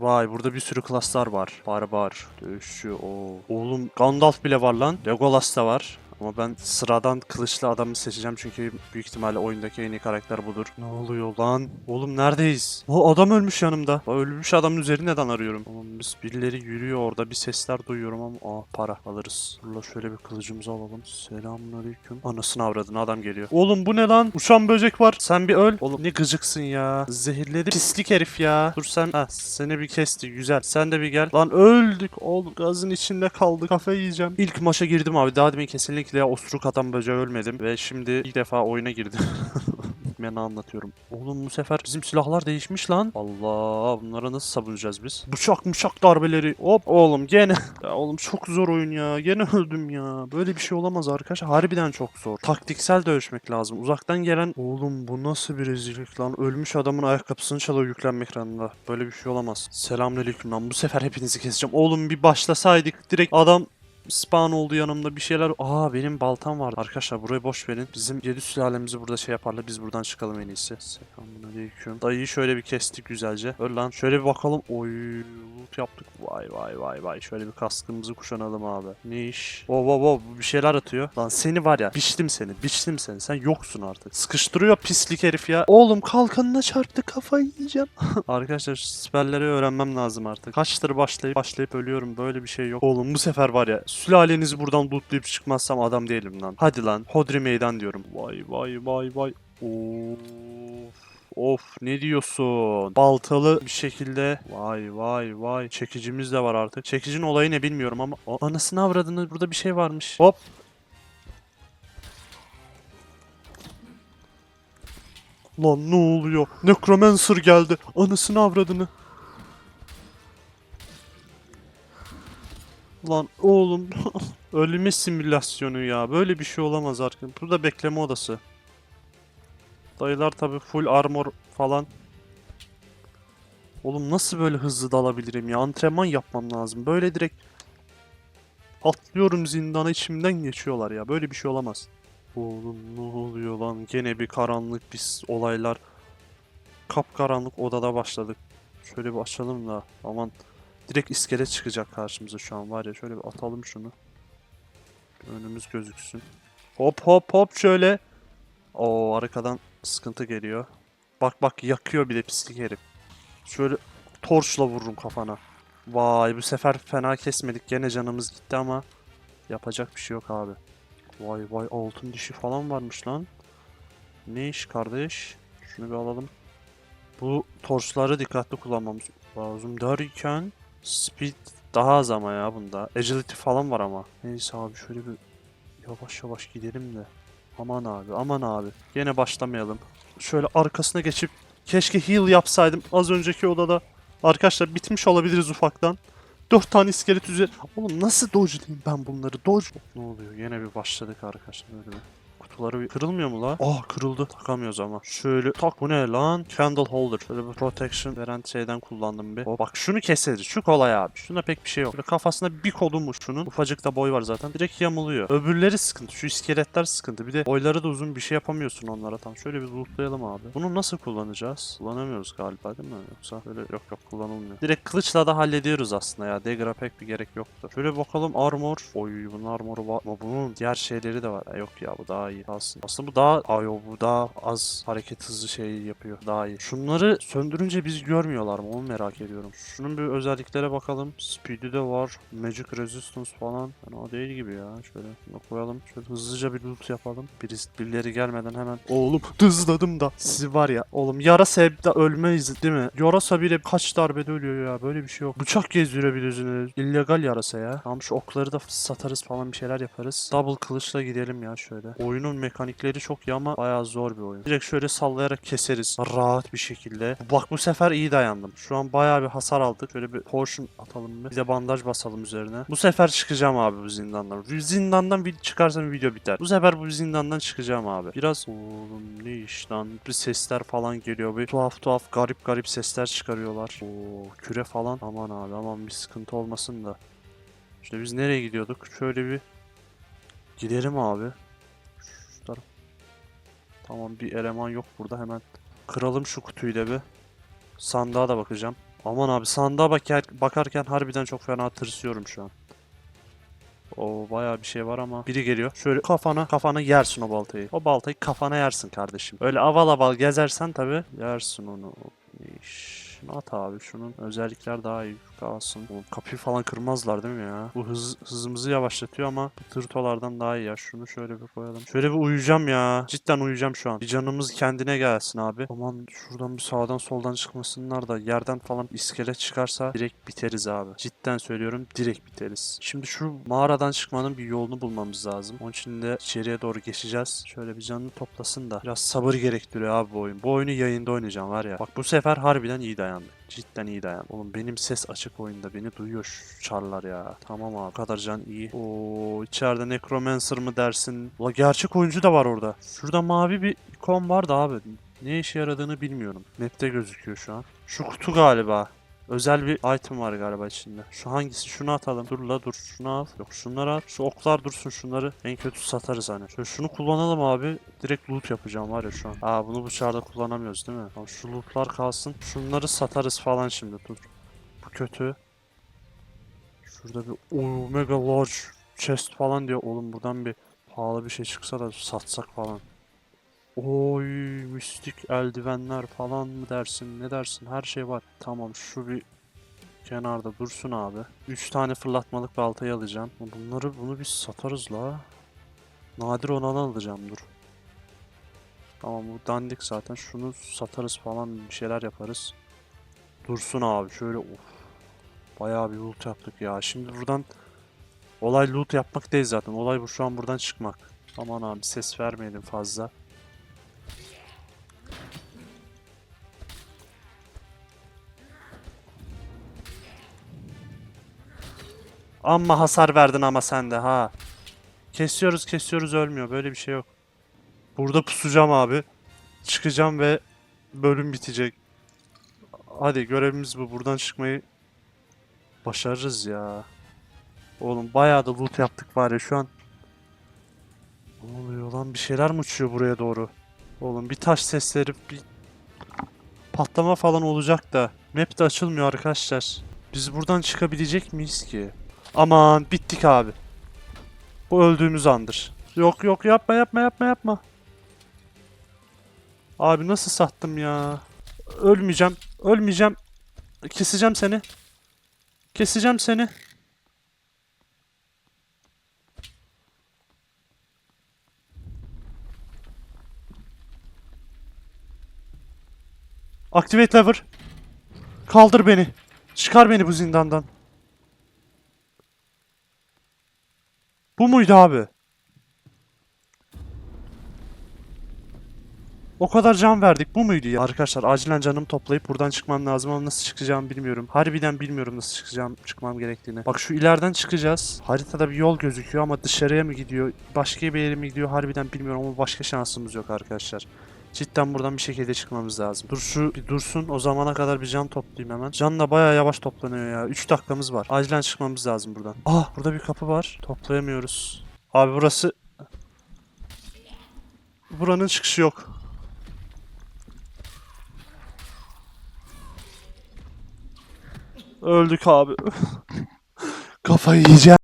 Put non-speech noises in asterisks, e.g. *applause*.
Vay burada bir sürü klaslar var. Barbar, dövüşçü, o. Oğlum Gandalf bile var lan. Legolas da var. Ama ben sıradan kılıçlı adamı seçeceğim çünkü büyük ihtimalle oyundaki en iyi karakter budur. Ne oluyor lan? Oğlum neredeyiz? O adam ölmüş yanımda. Ölmüş adamın üzeri neden arıyorum? Oğlum biz birileri yürüyor orada bir sesler duyuyorum ama aa para alırız. Dur şöyle bir kılıcımızı alalım. Selamünaleyküm. Anasını avradın adam geliyor. Oğlum bu ne lan? Uçan böcek var. Sen bir öl. Oğlum ne gıcıksın ya. Zehirledi. Pislik herif ya. Dur sen. Ha seni bir kesti. Güzel. Sen de bir gel. Lan öldük. Oğlum gazın içinde kaldık. Kafayı yiyeceğim. İlk maça girdim abi. Daha demin kesinlikle osuruk atan böceğe ölmedim. Ve şimdi ilk defa oyuna girdim. *laughs* Ben anlatıyorum. Oğlum bu sefer bizim silahlar değişmiş lan. Allah bunlara nasıl savunacağız biz? Bıçak bıçak darbeleri. Hop oğlum gene. *laughs* Ya oğlum çok zor oyun ya. Gene öldüm ya. Böyle bir şey olamaz arkadaşlar. Harbiden çok zor. Taktiksel dövüşmek lazım. Uzaktan gelen... Oğlum bu nasıl bir rezillik lan? Ölmüş adamın ayakkabısını çalıyor yüklenme ekranında. Böyle bir şey olamaz. Selamünaleyküm lan. Bu sefer hepinizi keseceğim. Oğlum bir başlasaydık direkt adam spawn oldu yanımda bir şeyler. Aa benim baltam vardı. Arkadaşlar burayı boş verin. Bizim yedi sülalemizi burada şey yaparlar. Biz buradan çıkalım en iyisi. Selamünaleyküm. Dayıyı şöyle bir kestik güzelce. Öl lan. Şöyle bir bakalım. Oy loot yaptık. Vay vay vay vay. Şöyle bir kaskımızı kuşanalım abi. Ne iş? Wow wow wow. Bir şeyler atıyor. Lan seni var ya. Biçtim seni. Biçtim seni. Sen yoksun artık. Sıkıştırıyor pislik herif ya. Oğlum kalkanına çarptı. Kafayı yiyeceğim. *laughs* Arkadaşlar şu siperleri öğrenmem lazım artık. Kaçtır başlayıp başlayıp ölüyorum. Böyle bir şey yok. Oğlum bu sefer var ya sülalenizi buradan lootlayıp çıkmazsam adam değilim lan. Hadi lan. Hodri meydan diyorum. Vay vay vay vay. Of. Of ne diyorsun? Baltalı bir şekilde. Vay vay vay. Çekicimiz de var artık. Çekicinin olayı ne bilmiyorum ama. Aa, anasını avradını burada bir şey varmış. Hop. Lan ne oluyor? Necromancer geldi. Anasını avradını. Lan oğlum *laughs* ölme simülasyonu ya. Böyle bir şey olamaz arkadaşlar. Burada bekleme odası. Dayılar tabi full armor falan. Oğlum nasıl böyle hızlı dalabilirim ya? Antrenman yapmam lazım. Böyle direkt atlıyorum zindana içimden geçiyorlar ya. Böyle bir şey olamaz. Oğlum ne oluyor lan? Gene bir karanlık bir olaylar. Kapkaranlık odada başladık. Şöyle bir açalım da. Aman Direkt iskelet çıkacak karşımıza şu an var ya. Şöyle bir atalım şunu. Önümüz gözüksün. Hop hop hop şöyle. Oo arkadan sıkıntı geliyor. Bak bak yakıyor bir de pislik herif. Şöyle torçla vururum kafana. Vay bu sefer fena kesmedik. Gene canımız gitti ama yapacak bir şey yok abi. Vay vay altın dişi falan varmış lan. Ne iş kardeş? Şunu bir alalım. Bu torçları dikkatli kullanmamız lazım derken Speed daha az ama ya bunda. Agility falan var ama. Neyse abi şöyle bir yavaş yavaş gidelim de. Aman abi aman abi. Yine başlamayalım. Şöyle arkasına geçip keşke heal yapsaydım az önceki odada. Arkadaşlar bitmiş olabiliriz ufaktan. Dört tane iskelet üzeri. Oğlum nasıl dodge'layım ben bunları? Dodge. Ne oluyor? Yine bir başladık arkadaşlar böyle bir. Kutuları bir- kırılmıyor mu la? Ah kırıldı. Takamıyoruz ama. Şöyle tak bu ne lan? Candle holder. Şöyle bir protection veren şeyden kullandım bir. Oh, bak şunu keseriz. Şu kolay abi. Şuna pek bir şey yok. Böyle kafasında bir kolu mu şunun? Ufacık da boy var zaten. Direkt yamuluyor. Öbürleri sıkıntı. Şu iskeletler sıkıntı. Bir de boyları da uzun bir şey yapamıyorsun onlara. Tam şöyle bir lootlayalım abi. Bunu nasıl kullanacağız? Kullanamıyoruz galiba değil mi? Yoksa böyle yok yok kullanılmıyor. Direkt kılıçla da hallediyoruz aslında ya. Dagger'a pek bir gerek yoktu. Şöyle bakalım armor. Oy bunun armoru var. Ama bunun diğer şeyleri de var. Ha, yok ya bu daha iyi kalsın. Aslında bu daha ay o bu daha az hareket hızı şey yapıyor. Daha iyi. Şunları söndürünce biz görmüyorlar mı? Onu merak ediyorum. Şunun bir özelliklere bakalım. Speed'i de var. Magic resistance falan. Yani o değil gibi ya. Şöyle koyalım. Şöyle hızlıca bir loot yapalım. Birisi, birileri gelmeden hemen. Oğlum hızladım da. Sizi var ya. Oğlum yarasa hep de ölmeyiz değil mi? Yarasa bile kaç darbede ölüyor ya. Böyle bir şey yok. Bıçak gezdirebilirsiniz. İllegal yarasa ya. Tamam şu okları da satarız falan bir şeyler yaparız. Double kılıçla gidelim ya şöyle. Oyunun mekanikleri çok iyi ama bayağı zor bir oyun. Direkt şöyle sallayarak keseriz. Rahat bir şekilde. Bak bu sefer iyi dayandım. Şu an bayağı bir hasar aldık. Şöyle bir portion atalım bir. Bir de bandaj basalım üzerine. Bu sefer çıkacağım abi bu zindandan. Bu Zindandan bir çıkarsam video biter. Bu sefer bu zindandan çıkacağım abi. Biraz oğlum ne iş lan. Bir sesler falan geliyor. Bir tuhaf tuhaf garip garip sesler çıkarıyorlar. Oo küre falan. Aman abi aman bir sıkıntı olmasın da. İşte biz nereye gidiyorduk? Şöyle bir gidelim abi. Tamam bir eleman yok burada hemen kıralım şu kutuyu da bir. Sandığa da bakacağım. Aman abi sandığa bakar, bakarken harbiden çok fena tırsıyorum şu an. O bayağı bir şey var ama biri geliyor. Şöyle kafana kafana yersin o baltayı. O baltayı kafana yersin kardeşim. Öyle aval aval gezersen tabi yersin onu. Şunu at abi şunun özellikler daha iyi kalsın. Oğlum kapıyı falan kırmazlar değil mi ya? Bu hız, hızımızı yavaşlatıyor ama tırtolardan daha iyi ya. Şunu şöyle bir koyalım. Şöyle bir uyuyacağım ya. Cidden uyuyacağım şu an. Bir canımız kendine gelsin abi. Aman şuradan bir sağdan soldan çıkmasınlar da yerden falan iskelet çıkarsa direkt biteriz abi. Cidden söylüyorum direkt biteriz. Şimdi şu mağaradan çıkmanın bir yolunu bulmamız lazım. Onun için de içeriye doğru geçeceğiz. Şöyle bir canını toplasın da. Biraz sabır gerektiriyor abi bu oyun. Bu oyunu yayında oynayacağım var ya. Bak bu sefer harbiden iyi dayandı. Cidden iyi dayan. Oğlum benim ses açık oyunda. Beni duyuyor çarlar ya. Tamam abi. Bu kadar can iyi. Oo içeride Necromancer mı dersin? Ula gerçek oyuncu da var orada. Şurada mavi bir ikon vardı abi. Ne işe yaradığını bilmiyorum. Map'te gözüküyor şu an. Şu kutu galiba. Özel bir item var galiba içinde. Şu hangisi? Şunu atalım. Dur la dur. Şunu al. Yok şunları al. Şu oklar dursun şunları. En kötü satarız hani. Şöyle şunu kullanalım abi. Direkt loot yapacağım var ya şu an. Aa bunu bıçağda kullanamıyoruz değil mi? Tamam şu lootlar kalsın. Şunları satarız falan şimdi. Dur. Bu kötü. Şurada bir oh, mega large chest falan diyor. Oğlum buradan bir pahalı bir şey çıksa da satsak falan. Oy mistik eldivenler falan mı dersin ne dersin her şey var. Tamam şu bir kenarda dursun abi. 3 tane fırlatmalık baltayı alacağım. Bunları bunu biz satarız la. Nadir olanı alacağım dur. Tamam bu dandik zaten şunu satarız falan bir şeyler yaparız. Dursun abi şöyle of. Bayağı bir loot yaptık ya. Şimdi buradan olay loot yapmak değil zaten. Olay bu şu an buradan çıkmak. Aman abi ses vermeyelim fazla. Amma hasar verdin ama sen de ha. Kesiyoruz kesiyoruz ölmüyor. Böyle bir şey yok. Burada pusacağım abi. Çıkacağım ve bölüm bitecek. Hadi görevimiz bu. Buradan çıkmayı başarırız ya. Oğlum bayağı da loot yaptık var ya şu an. Ne oluyor lan? Bir şeyler mi uçuyor buraya doğru? Oğlum bir taş sesleri bir patlama falan olacak da. Map de açılmıyor arkadaşlar. Biz buradan çıkabilecek miyiz ki? Aman bittik abi. Bu öldüğümüz andır. Yok yok yapma yapma yapma yapma. Abi nasıl sattım ya? Ölmeyeceğim. Ölmeyeceğim. Keseceğim seni. Keseceğim seni. Activate lever. Kaldır beni. Çıkar beni bu zindandan. Bu muydu abi? O kadar can verdik. Bu muydu ya? Arkadaşlar acilen canımı toplayıp buradan çıkmam lazım ama nasıl çıkacağımı bilmiyorum. Harbiden bilmiyorum nasıl çıkacağım, çıkmam gerektiğini. Bak şu ileriden çıkacağız. Haritada bir yol gözüküyor ama dışarıya mı gidiyor? Başka bir yere mi gidiyor? Harbiden bilmiyorum ama başka şansımız yok arkadaşlar. Cidden buradan bir şekilde çıkmamız lazım. Dur şu bir dursun. O zamana kadar bir can toplayayım hemen. Can da bayağı yavaş toplanıyor ya. 3 dakikamız var. Acilen çıkmamız lazım buradan. Ah burada bir kapı var. Toplayamıyoruz. Abi burası... Buranın çıkışı yok. Öldük abi. *laughs* Kafayı yiyeceğim.